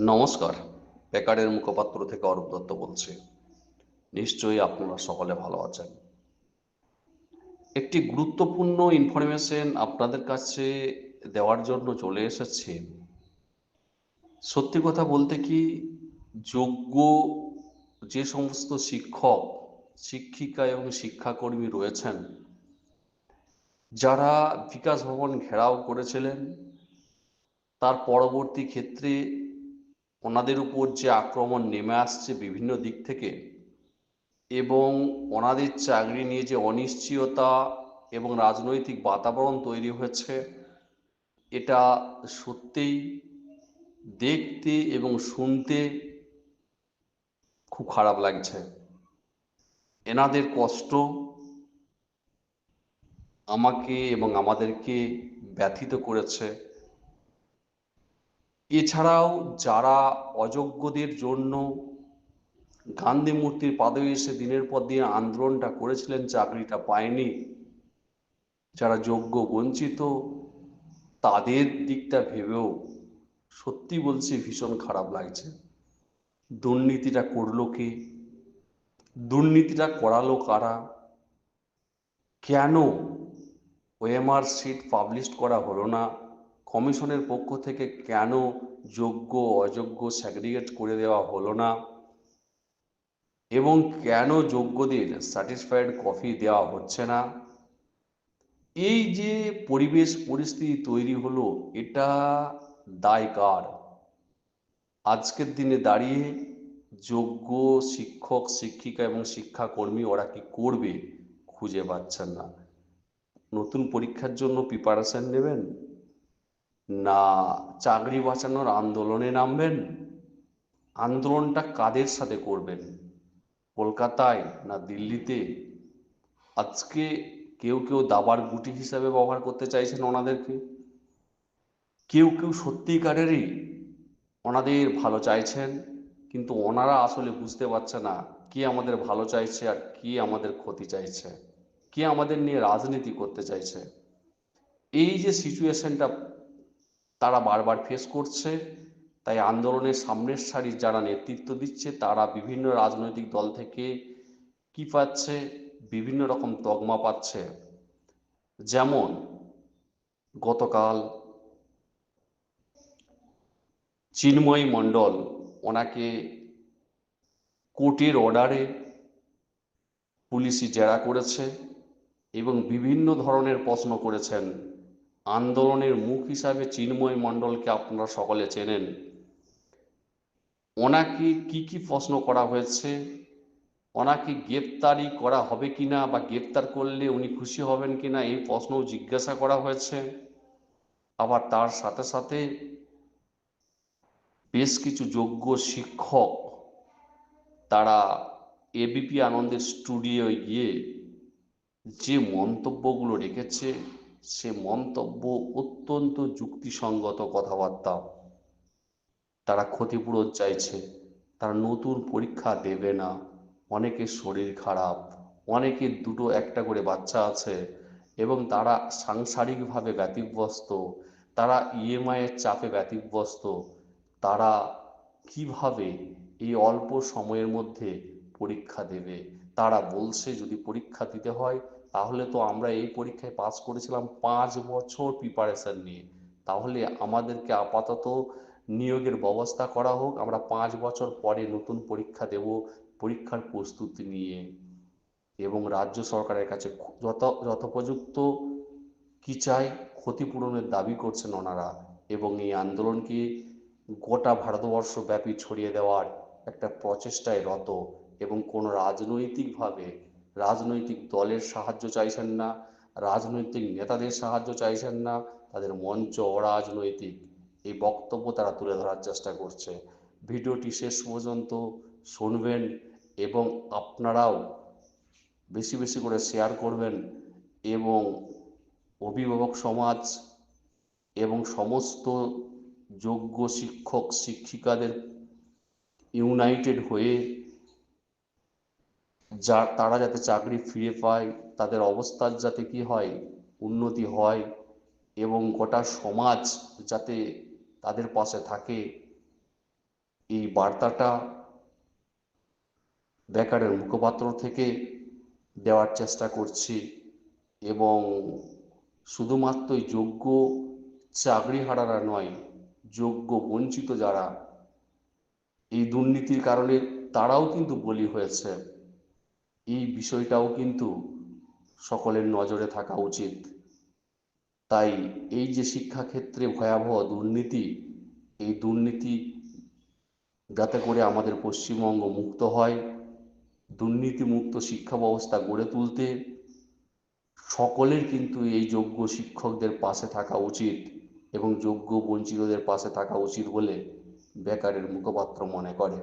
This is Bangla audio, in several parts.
নমস্কার। পেকারের মুখপাত্র থেকে অরূপ দত্ত বলছি। নিশ্চয়ই আপনারা সকলে ভালো আছেন। একটি গুরুত্বপূর্ণ ইনফরমেশন আপনাদের কাছে দেওয়ার জন্য চলে এসেছি। সত্যি কথা বলতে কি, যোগ্য যে সমস্ত শিক্ষক, শিক্ষিকা এবং শিক্ষাকর্মী রয়েছেন, যারা বিকাশ ভবন ঘেরাও করেছিলেন, তার পরবর্তী ক্ষেত্রে ওনাদের উপর যে আক্রমণ নেমে আসছে বিভিন্ন দিক থেকে এবং ওনাদের চাকরি নিয়ে যে অনিশ্চয়তা এবং রাজনৈতিক বাতাবরণ তৈরি হয়েছে, এটা সত্যিই দেখতে এবং শুনতে খুব খারাপ লাগছে। এনাদের কষ্ট আমাকে এবং আমাদেরকে ব্যথিত করেছে। এছাড়াও যারা অযোগ্যদের জন্য গান্ধী মূর্তির পাদে এসে দিনের পর দিন আন্দোলনটা করেছিলেন, চাকরিটা পায়নি, যারা যোগ্য বঞ্চিত, তাদের দিকটা ভেবেও সত্যি বলছি ভীষণ খারাপ লাগছে। দুর্নীতিটা করল কে? দুর্নীতিটা করালো কারা? কেন ওএমআর সিট পাবলিশ করা হলো না? কমিশনের পক্ষ থেকে কেন যোগ্য, অযোগ্য স্যাগ্রিগেট করে দেওয়া হলো না? এবং কেন যোগ্যদের স্যাটিসফাইড কফি দেওয়া হচ্ছে না? এই যে পরিবেশ পরিস্থিতি তৈরি হলো, এটা দায় কার? আজকের দিনে দাঁড়িয়ে যোগ্য শিক্ষক, শিক্ষিকা এবং শিক্ষাকর্মী ওরা কি করবে খুঁজে পাচ্ছেন না। নতুন পরীক্ষার জন্য প্রিপারেশন নেবেন? না, চাকরি বাঁচানোর আন্দোলনে নামবেন। আন্দোলনটা কাদের সাথে করবেন? কলকাতায় না দিল্লিতে? আজকে কেউ কেউ দাবার গুটি হিসাবে ব্যবহার করতে চাইছেন ওনাদেরকে। কেউ কেউ সত্যিকারেরই ওনাদের ভালো চাইছেন, কিন্তু ওনারা আসলে বুঝতে পারছে না কে আমাদের ভালো চাইছে আর কে আমাদের ক্ষতি চাইছে, কে আমাদের নিয়ে রাজনীতি করতে চাইছে। এই যে সিচুয়েশনটা তারা বারবার ফেস করছে, তাই আন্দোলনের সামনের সারির যারা নেতৃত্ব দিচ্ছে, তারা বিভিন্ন রাজনৈতিক দল থেকে কি পাচ্ছে? বিভিন্ন রকম তগমা পাচ্ছে। যেমন গতকাল চিন্ময় মণ্ডল ওনাকে কোর্টের অর্ডারে পুলিশি জেরা করেছে এবং বিভিন্ন ধরনের প্রশ্ন করেছেন। আন্দোলনের মুখ হিসাবে চিন্ময় মণ্ডলকে আপনারা সকলে চেনেন। ওনাকে কি কি প্রশ্ন করা হয়েছে, ওনাকে গ্রেপ্তারি করা হবে কিনা বা গ্রেপ্তার করলে উনি খুশি হবেন কিনা এই প্রশ্নও জিজ্ঞাসা করা হয়েছে। আবার তার সাথে সাথে বেশ কিছু যোগ্য শিক্ষক তারা এবিপি আনন্দের স্টুডিওয় গিয়ে যে মন্তব্যগুলো রেখেছে সে মন্তব্য অত্যন্ত যুক্তিসঙ্গত কথাবার্তা। তারা ক্ষতিপূরণ চাইছে। তারা নতুন পরীক্ষা দেবে না। অনেকের শরীর খারাপ। অনেকের দুটো একটা করে বাচ্চা আছে এবং তারা সাংসারিকভাবে ব্যতিব্যস্ত। তারা ইএমআইয়ের চাপে ব্যতিব্যস্ত। তারা কীভাবে এই অল্প সময়ের মধ্যে পরীক্ষা দেবে? তারা বলছে যদি পরীক্ষা দিতে হয় তাহলে তো আমরা এই পরীক্ষায় পাস করেছিলাম পাঁচ বছর প্রিপারেশন নিয়ে। তাহলে আমাদেরকে আপাতত নিয়োগের ব্যবস্থা করা হোক, আমরা পাঁচ বছর পরে নতুন পরীক্ষা দেব, পরীক্ষার প্রস্তুতি নিয়ে। এবং রাজ্য সরকারের কাছে যত, যথোপযুক্ত কি চাই ক্ষতিপূরণের দাবি করছেন ওনারা। এবং এই আন্দোলনকে গোটা ভারতবর্ষ ব্যাপী ছড়িয়ে দেওয়ার একটা প্রচেষ্টায় রত। এবং কোনো রাজনৈতিকভাবে রাজনৈতিক দলের সাহায্য চাইছেন না, রাজনৈতিক নেতাদের সাহায্য চাইছেন না, তাদের মঞ্চ অরাজনৈতিক। এই বক্তব্য তারা তুলে ধরার চেষ্টা করছে। ভিডিওটি শেষ পর্যন্ত শুনবেন এবং আপনারাও বেশি বেশি করে শেয়ার করবেন এবং অভিভাবক সমাজ এবং সমস্ত যোগ্য শিক্ষক, শিক্ষিকাদের ইউনাইটেড হয়ে যা, তারা যাতে চাকরি ফিরে পায়, তাদের অবস্থার যাতে কি হয়, উন্নতি হয় এবং গোটা সমাজ যাতে তাদের পাশে থাকে। এই বার্তাটা বেকারের মুখপাত্র থেকে দেওয়ার চেষ্টা করছি এবং শুধুমাত্রই যোগ্য চাকরি হারারা নয়, যোগ্য বঞ্চিত যারা, এই দুর্নীতির কারণে তারাও কিন্তু বলি হয়েছে। এই বিষয়টাও কিন্তু সকলের নজরে থাকা উচিত। তাই এই যে শিক্ষাক্ষেত্রে ভয়াবহ দুর্নীতি, এই দুর্নীতি যাতে করে আমাদের পশ্চিমবঙ্গ মুক্ত হয়, দুর্নীতিমুক্ত শিক্ষা ব্যবস্থা গড়ে তুলতে সকলের কিন্তু এই যোগ্য শিক্ষকদের পাশে থাকা উচিত এবং যোগ্য বঞ্চিতদের পাশে থাকা উচিত বলে বেকারের মুখপাত্র মনে করে।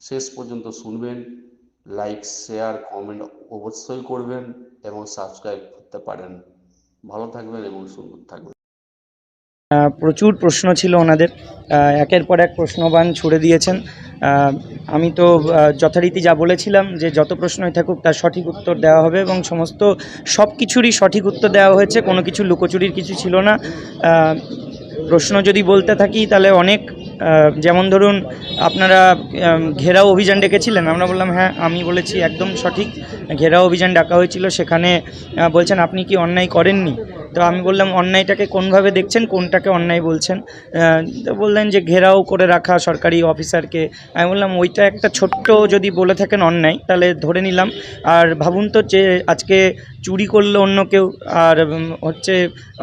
শেষ পর্যন্ত শুনবেন। লাইক শেয়ার কমেন্ট অবশ্যই করবেন এবং সাবস্ক্রাইব করতে পারেন। ভালো থাকবেন এবং সুন্দর থাকবেন। প্রচুর প্রশ্ন ছিল ওনাদের। একের পর এক প্রশ্নবান ছুড়ে দিয়েছেন। আমি তো যথারীতি যা বলেছিলাম যে যত প্রশ্নই থাকুক তার সঠিক উত্তর দেওয়া হবে এবং সমস্ত সব কিছুরই সঠিক উত্তর দেওয়া হয়েছে। কোনো কিছু লুকোচুরির কিছু ছিল না। প্রশ্ন যদি বলতে থাকি তাহলে অনেক যেমন ধরুন আপনারা ঘেরাও অভিযান ডেকেছিলেন, আমরা বললাম হ্যাঁ আমি বলেছি একদম সঠিক। ঘেরাও অভিযান ডাকা হয়েছিল, সেখানে বলছেন, আপনি কি অন্যায় করেননি? তো আমি বললাম, অন্যায়টাকে কোনভাবে দেখছেন, কোনটাকে অন্যায় বলছেন? তো বললেন যে ঘেরাও করে রাখা সরকারি অফিসারকে। আমি বললাম, ওইটা একটা ছোট্ট যদি বলে থাকেন অন্যায়, তাহলে ধরে নিলাম। আর ভাবুন তো যে আজকে চুরি করলে অন্য কেউ, আর হচ্ছে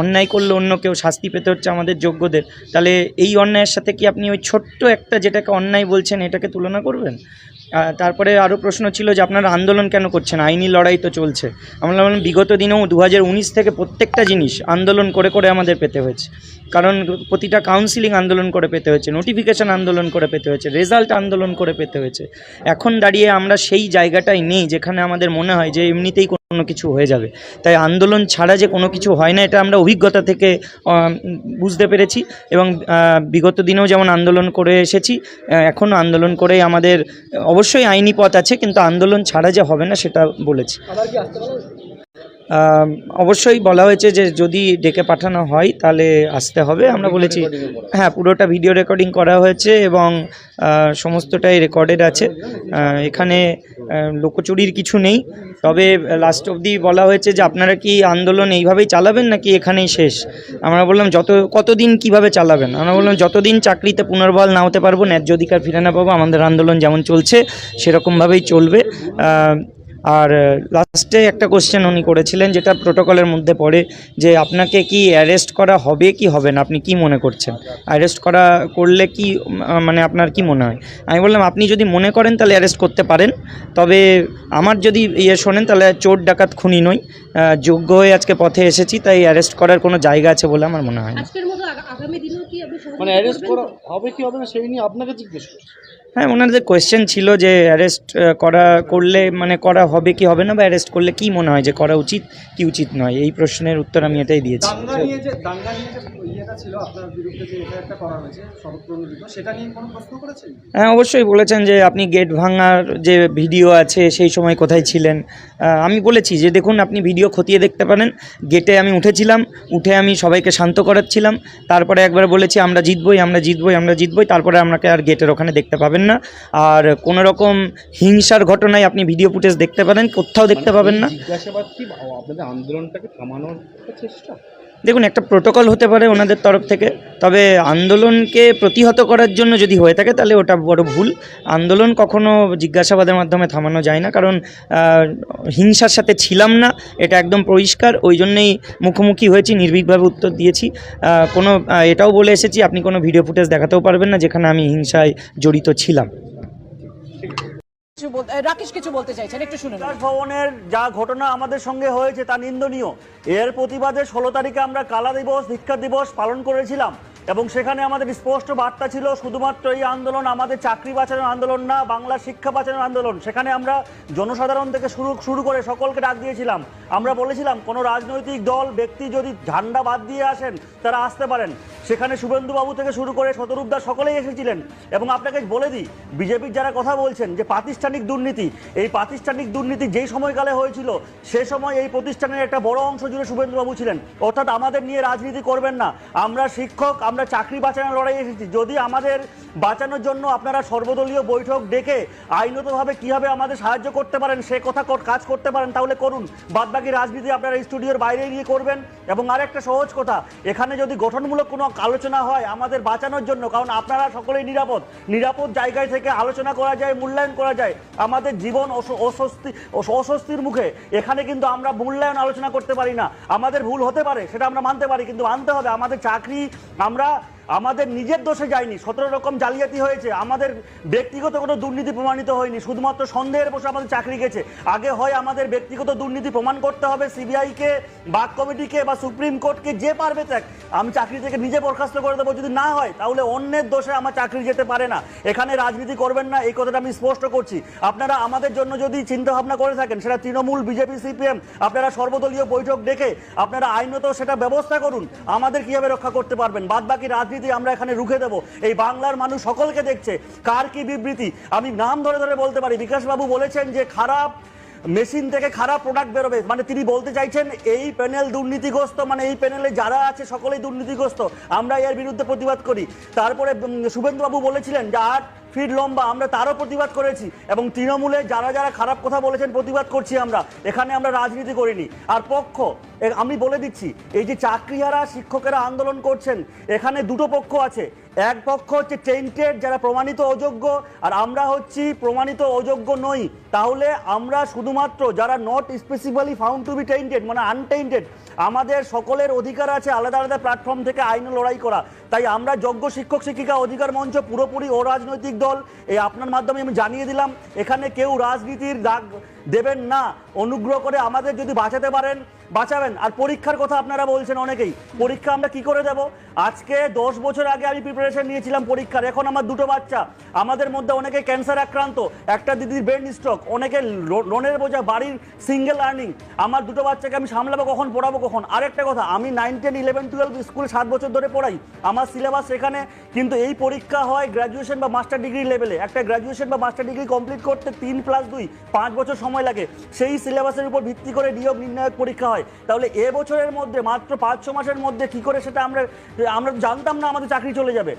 অন্যায় করলে অন্য কেউ, শাস্তি পেতে হচ্ছে আমাদের যোগ্যদের, তাহলে এই অন্যায়ের সাথে কি আপনি ওই ছোট্ট একটা যেটাকে অন্যায় বলছেন, এটাকে তুলনা করবেন? তারপরে আরও প্রশ্ন ছিল যে আপনারা আন্দোলন কেন করছেন? আইনি লড়াই তো চলছে। আমরা বিগত দিনেও দু হাজার উনিশ থেকে প্রত্যেকটা জিনিস আন্দোলন করে করে আমাদের পেতে হয়েছে। কারণ প্রতিটা কাউন্সিলিং আন্দোলন করে পেতে হয়েছে নোটিফিকেশন আন্দোলন করে পেতে হয়েছে রেজাল্ট আন্দোলন করে পেতে হয়েছে। এখন দাঁড়িয়ে আমরা সেই জায়গাটাই নেই যেখানে আমাদের মনে হয় যে এমনিতেই কোনো কিছু হয়ে যাবে। তাই আন্দোলন ছাড়া যে কোনো কিছু হয় না, এটা আমরা অভিজ্ঞতা থেকে বুঝতে পেরেছি এবং বিগত দিনেও যেমন আন্দোলন করে এসেছি এখনও আন্দোলন করেই আমাদের অবশ্যই আইনি পথ আছে, কিন্তু আন্দোলন ছাড়া যে হবে না, সেটা বলেছি। অবশ্যই বলা হয়েছে যে যদি ডেকে পাঠানো হয় তাহলে আসতে হবে। আমরা বলেছি হ্যাঁ পুরোটা ভিডিও রেকর্ডিং করা হয়েছে এবং সমস্তটাই রেকর্ডেড আছে। এখানে লোকচুরির কিছু নেই। তবে লাস্ট অবধি বলা হয়েছে যে আপনারা কি আন্দোলন এইভাবেই চালাবেন নাকি এখানেই শেষ? আমরা বললাম যত কতদিন কীভাবে চালাবেন? আমরা বললাম যতদিন চাকরিতে পুনর্বহাল না হতে পারব ন্যায্য অধিকার ফিরে না পাবো আমাদের আন্দোলন যেমন চলছে সেরকমভাবেই চলবে। আর লাস্টে একটা কোশ্চেন উনি করেছিলেন যেটা প্রোটোকলের মধ্যে পড়ে যে আপনাকে কি অ্যারেস্ট করা হবে কি হবে না? আপনি কি মনে করছেন? অ্যারেস্ট করা করলে কি মানে আপনার কি মনে হয়? আমি বললাম আপনি যদি মনে করেন তাহলে অ্যারেস্ট করতে পারেন। তবে আমার যদি ইয়ে শোনেন তাহলে চোর ডাকাত খুনি নই। যোগ্য হয়ে আজকে পথে এসেছি তাই অ্যারেস্ট করার কোনো জায়গা আছে বলে আমার মনে হয় না। আজকের মতো আগা- আগামী দিনেও কি মানে অ্যারেস্ট করা হবে কি হবে না সেই নিয়ে আপনাকে জিজ্ঞেস করছি। হ্যাঁ ওনাদের কোয়েশ্চেন ছিল যে অ্যারেস্ট করা করলে মানে করা হবে কি হবে না বা অ্যারেস্ট করলে কি মনে হয় যে করা উচিত কি উচিত নয়? এই প্রশ্নের উত্তর আমি এটাই দিয়েছি। হ্যাঁ অবশ্যই বলেছেন যে আপনি গেট ভাঙার যে ভিডিও আছে সেই সময় কোথায় ছিলেন? আমি বলেছি যে দেখুন আপনি ভিডিও খতিয়ে দেখতে পারেন। গেটে আমি উঠেছিলাম উঠে আমি সবাইকে শান্ত করাচ্ছিলাম। তারপরে একবার বলেছি আমরা জিতবই আমরা জিতবই আমরা জিতবই তারপরে আপনাকে আর গেটের ওখানে দেখতে পাবেন না। আর কোনো রকম হিংসার ঘটনায় আপনি ভিডিও ফুটেজ দেখতে পারেন কোথাও দেখতে পাবেন না। জিজ্ঞাসাবাদ কি আপনাদের আন্দোলনটাকে থামানোর চেষ্টা? দেখুন একটা প্রোটোকল হতে পারে ওনাদের তরফ থেকে। তবে আন্দোলনকে প্রতিহত করার জন্য যদি হয়ে থাকে, তাহলে ওটা বড় ভুল। আন্দোলন কখনো জিজ্ঞাসাবাদের মাধ্যমে থামানো যায় না, কারণ হিংসার সাথে ছিলাম না, এটা একদম পরিষ্কার। ওই জন্যেই মুখোমুখি হয়েছি, নির্ভীকভাবে উত্তর দিয়েছি। কোনো এটাও বলে এসেছি, আপনি কোনো ভিডিও ফুটেজ দেখাতেও পারবেন না, যেখানে আমি হিংসায় জড়িত ছিলাম। রাকেশ কিছু বলতে চাইছেন, একটু শুনুন বিকাশ ভবনের যা ঘটনা আমাদের সঙ্গে হয়েছে তা নিন্দনীয়। এর প্রতিবাদে ষোলো তারিখে আমরা কালা দিবস, ভিক্ষা দিবস পালন করেছিলাম। এবং সেখানে আমাদের স্পষ্ট বার্তা ছিল, শুধুমাত্র এই আন্দোলন আমাদের চাকরি বাঁচানোর আন্দোলন না, বাংলা শিক্ষা বাঁচানোর আন্দোলন। সেখানে আমরা জনসাধারণ থেকে শুরু শুরু করে সকলকে ডাক দিয়েছিলাম। আমরা বলেছিলাম, কোনো রাজনৈতিক দল, ব্যক্তি যদি ঝান্ডা বাদ দিয়ে আসেন, তারা আসতে পারেন। সেখানে শুভেন্দুবাবু থেকে শুরু করে শতরূপদার সকলেই এসেছিলেন। এবং আপনাকে বলে দিই, বিজেপির যারা কথা বলছেন, যে প্রাতিষ্ঠানিক দুর্নীতি, এই প্রাতিষ্ঠানিক দুর্নীতি যেই সময়কালে হয়েছিল, সে সময় এই প্রতিষ্ঠানের একটা বড় অংশ জুড়ে শুভেন্দুবাবু ছিলেন। অর্থাৎ আমাদের নিয়ে রাজনীতি করবেন না। আমরা শিক্ষক আমরা চাকরি বাঁচানোর লড়াই এসেছি। যদি আমাদের বাঁচানোর জন্য আপনারা সর্বদলীয় বৈঠক ডেকে আইনতভাবে কীভাবে আমাদের সাহায্য করতে পারেন, সে কথা কাজ করতে পারেন, তাহলে করুন। বাদবাকি রাজনীতি আপনারা স্টুডিওর বাইরে গিয়ে করবেন। এবং আরেকটা সহজ কথা, এখানে যদি গঠনমূলক কোনো আলোচনা হয় আমাদের বাঁচানোর জন্য, কারণ আপনারা সকলেই নিরাপদ। নিরাপদ জায়গায় থেকে আলোচনা করা যায়, মূল্যায়ন করা যায়। আমাদের জীবন অস্বস্তি অস্বস্তির মুখে এখানে কিন্তু আমরা মূল্যায়ন আলোচনা করতে পারি না। আমাদের ভুল হতে পারে, সেটা আমরা মানতে পারি, কিন্তু মানতে হবে। আমাদের চাকরি আমরা 하라 আমাদের নিজের দোষে যায়নি, সতেরো রকম জালিয়াতি হয়েছে, আমাদের ব্যক্তিগত কোনো দুর্নীতি প্রমাণিত হয়নি, শুধুমাত্র সন্দেহের বসে আমাদের চাকরি গেছে। আগে হয় আমাদের ব্যক্তিগত দুর্নীতি প্রমাণ করতে হবে, সিবিআইকে বাক কমিটিকে বা সুপ্রিম কোর্টকে যে পারবে দেখ আমি চাকরি থেকে নিজে বরখাস্ত করে দেবো, যদি না হয়, তাহলে অন্যের দোষে আমার চাকরি যেতে পারে না। এখানে রাজনীতি করবেন না, এই কথাটা আমি স্পষ্ট করছি। আপনারা আমাদের জন্য যদি চিন্তা ভাবনা করে থাকেন, সেটা তৃণমূল, বিজেপি, সিপিএম, আপনারা সর্বদলীয় বৈঠক ডেকে আপনারা আইনত সেটা ব্যবস্থা করুন, আমাদের কীভাবে রক্ষা করতে পারবেন? বাদ বাকি রাজনীতি আমরা এখানে রুখে দেব। এই বাংলার মানুষ সকলকে দেখছে। কার কি বিবৃতি? আমি নাম ধরে ধরে বলতে পারি। বিকাশবাবু বলেছেন যে খারাপ মেশিন থেকে খারাপ প্রোডাক্ট বেরোবে। মানে তিনি বলতে চাইছেন, এই প্যানেল দুর্নীতিগ্রস্ত মানে এই প্যানেলে যারা আছে, সকলেই দুর্নীতিগ্রস্ত। আমরা এর বিরুদ্ধে প্রতিবাদ করি। তারপরে শুভেন্দুবাবু বলেছিলেন যে আট ফিট লম্বা, আমরা তারও প্রতিবাদ করেছি। এবং তৃণমূলে যারা যারা খারাপ কথা বলেছেন, প্রতিবাদ করছি আমরা। এখানে আমরা রাজনীতি করিনি। আর পক্ষ আমি বলে দিচ্ছি, এই যে চাকরিহারা শিক্ষকেরা আন্দোলন করছেন, এখানে দুটো পক্ষ আছে। এক পক্ষ হচ্ছে টেন্টেড যারা প্রমাণিত অযোগ্য, আর আমরা হচ্ছি প্রমাণিত অযোগ্য নই। তাহলে আমরা শুধুমাত্র যারা not specifically found to be tainted মানে আনটেন্টেড আমাদের সকলের অধিকার আছে আলাদা আলাদা প্ল্যাটফর্ম থেকে আইন লড়াই করা। তাই আমরা যোগ্য শিক্ষক, শিক্ষিকা অধিকার মঞ্চ পুরোপুরি অরাজনৈতিক দল, এই আপনার মাধ্যমে আমি জানিয়ে দিলাম, এখানে কেউ রাজনীতির দাগ দেবেন না। অনুগ্রহ করে আমাদের যদি বাঁচাতে পারেন বাঁচাবেন। আর পরীক্ষার কথা আপনারা বলছেন অনেকেই। পরীক্ষা আমরা কি করে দেব? আজকে দশ বছর আগে আমি প্রিপারেশন নিয়েছিলাম পরীক্ষার। এখন আমার দুটো বাচ্চা। আমাদের মধ্যে অনেকে ক্যান্সার আক্রান্ত, একটা দিদির ব্রেন স্ট্রোক অনেকে লোনের বোঝা, বাড়ির সিঙ্গেল আর্নিং আমার দুটো বাচ্চাকে আমি সামলাবো কখন, পড়াবো কখন? আরেকটা কথা, আমি নাইন টেন ইলেভেন টুয়েলভ স্কুলে সাত বছর ধরে পড়াই। আমার সিলেবাস সেখানে কিন্তু এই পরীক্ষা হয় গ্র্যাজুয়েশন বা মাস্টার ডিগ্রি লেভেলে একটা গ্র্যাজুয়েশন বা মাস্টার ডিগ্রি কমপ্লিট করতে তিন প্লাস দুই, পাঁচ বছর সময় লাগে। সেই সিলেবাসের উপর ভিত্তি করে নিয়োগ নির্ণায়ক পরীক্ষা হয়। তাহলে এ বছরের মধ্যে, মাত্র পাঁচ, ছ মাসের মধ্যে কি করে সেটা আমরা আমরা জানতাম না আমাদের চাকরি চলে যাবে।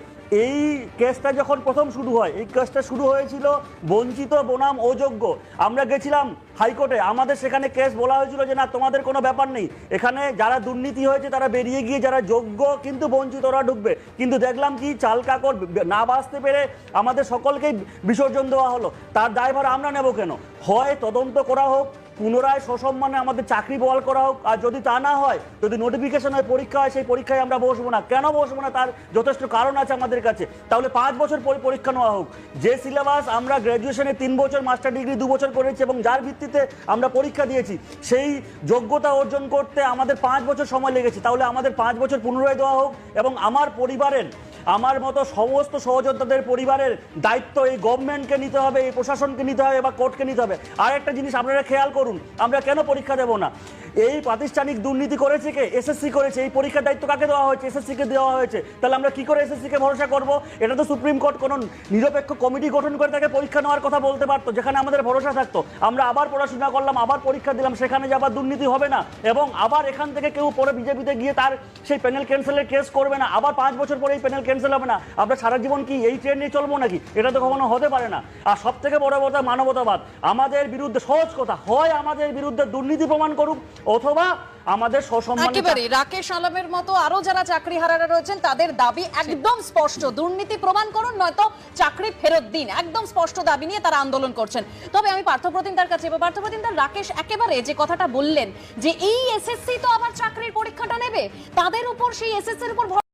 এই কেসটা যখন প্রথম শুরু হয়, এই কেসটা শুরু হয়েছিল বঞ্চিত, বনাম, অযোগ্য। আমরা গেছিলাম হাইকোর্টে, আমাদের সেখানে কেস বলা হয়েছিল যে না, তোমাদের কোনো ব্যাপার নেই। এখানে যারা দুর্নীতি হয়েছে, তারা বেরিয়ে গিয়ে যারা যোগ্য, কিন্তু বঞ্চিত ওরা ঢুকবে। কিন্তু দেখলাম কি, চাল কাকড় না বাঁচতে পেরে আমাদের সকলকেই বিসর্জন দেওয়া হলো। তার দায়ভার আমরা নেব কেন? হয় তদন্ত করা হোক পুনরায় সসম্মানে আমাদের চাকরি বল করা হোক, আর যদি তা না হয়, যদি নোটিফিকেশন হয়, পরীক্ষা হয়, সেই পরীক্ষায় আমরা বসবো না। কেন বসবো না? তার যথেষ্ট কারণ আছে আমাদের কাছে। তাহলে পাঁচ বছর পরে পরীক্ষা নেওয়া হোক। যে সিলেবাস আমরা গ্র্যাজুয়েশনে তিন বছর মাস্টার ডিগ্রি দু বছর করেছি এবং যার ভিত্তিতে আমরা পরীক্ষা দিয়েছি, সেই যোগ্যতা অর্জন করতে আমাদের পাঁচ বছর সময় লেগেছে। তাহলে আমাদের পাঁচ বছর পুনরায় দেওয়া হোক এবং আমার পরিবারের আমার মতো সমস্ত সহযোদ্ধাদের পরিবারের দায়িত্ব এই গভর্নমেন্টকে নিতে হবে, এই প্রশাসনকে নিতে হবে বা কোর্টকে নিতে হবে। আর একটা জিনিস আপনারা খেয়াল করুন, আমরা কেন পরীক্ষা দেব না? এই প্রাতিষ্ঠানিক দুর্নীতি করেছে কে? এসএসসি করেছে। এই পরীক্ষার দায়িত্ব কাকে দেওয়া হয়েছে? এসএসসি কে দেওয়া হয়েছে। তাহলে আমরা কি করে এসএসসি কে ভরসা করব? এটা তো সুপ্রিম কোর্ট কোনো নিরপেক্ষ কমিটি গঠন করে তাকে পরীক্ষা নেওয়ার কথা বলতে পারতো, যেখানে আমাদের ভরসা থাকতো। আমরা আবার পড়াশোনা করলাম, আবার পরীক্ষা দিলাম, সেখানে যে আবার দুর্নীতি হবে না। এবং আবার এখান থেকে কেউ পরে বিজেপিতে গিয়ে তার সেই প্যানেল ক্যান্সেলের কেস করবে না। আবার পাঁচ বছর পরে এই প্যানেল ক্যান্সেল হবে না। আমরা সারা জীবন কি এই ট্রেন নিয়ে চলবো নাকি? এটা তো কখনো হতে পারে না। আর সব থেকে বড় কথা মানবতাবাদ। আমাদের বিরুদ্ধে সহজ কথা, হয় আমাদের বিরুদ্ধে দুর্নীতি প্রমাণ করুক অথবা আমাদের সসম্মানে একেবারে রাকেশ আলমের মতো আরও যারা চাকরি হারারা রয়েছেন, তাদের দাবি একদম স্পষ্ট। দুর্নীতি প্রমাণ করুন, নয়তো চাকরি ফেরত দিন। একদম স্পষ্ট দাবি নিয়ে তারা আন্দোলন করছেন। তবে আমি পার্থপ্রতিম তার কাছে পার্থপ্রতিম তার রাকেশ একেবারে যে কথাটা বললেন, যে এই এসএসসি তো আবার চাকরির পরীক্ষাটা নেবে, তাদের উপর সেই এসএসসির উপর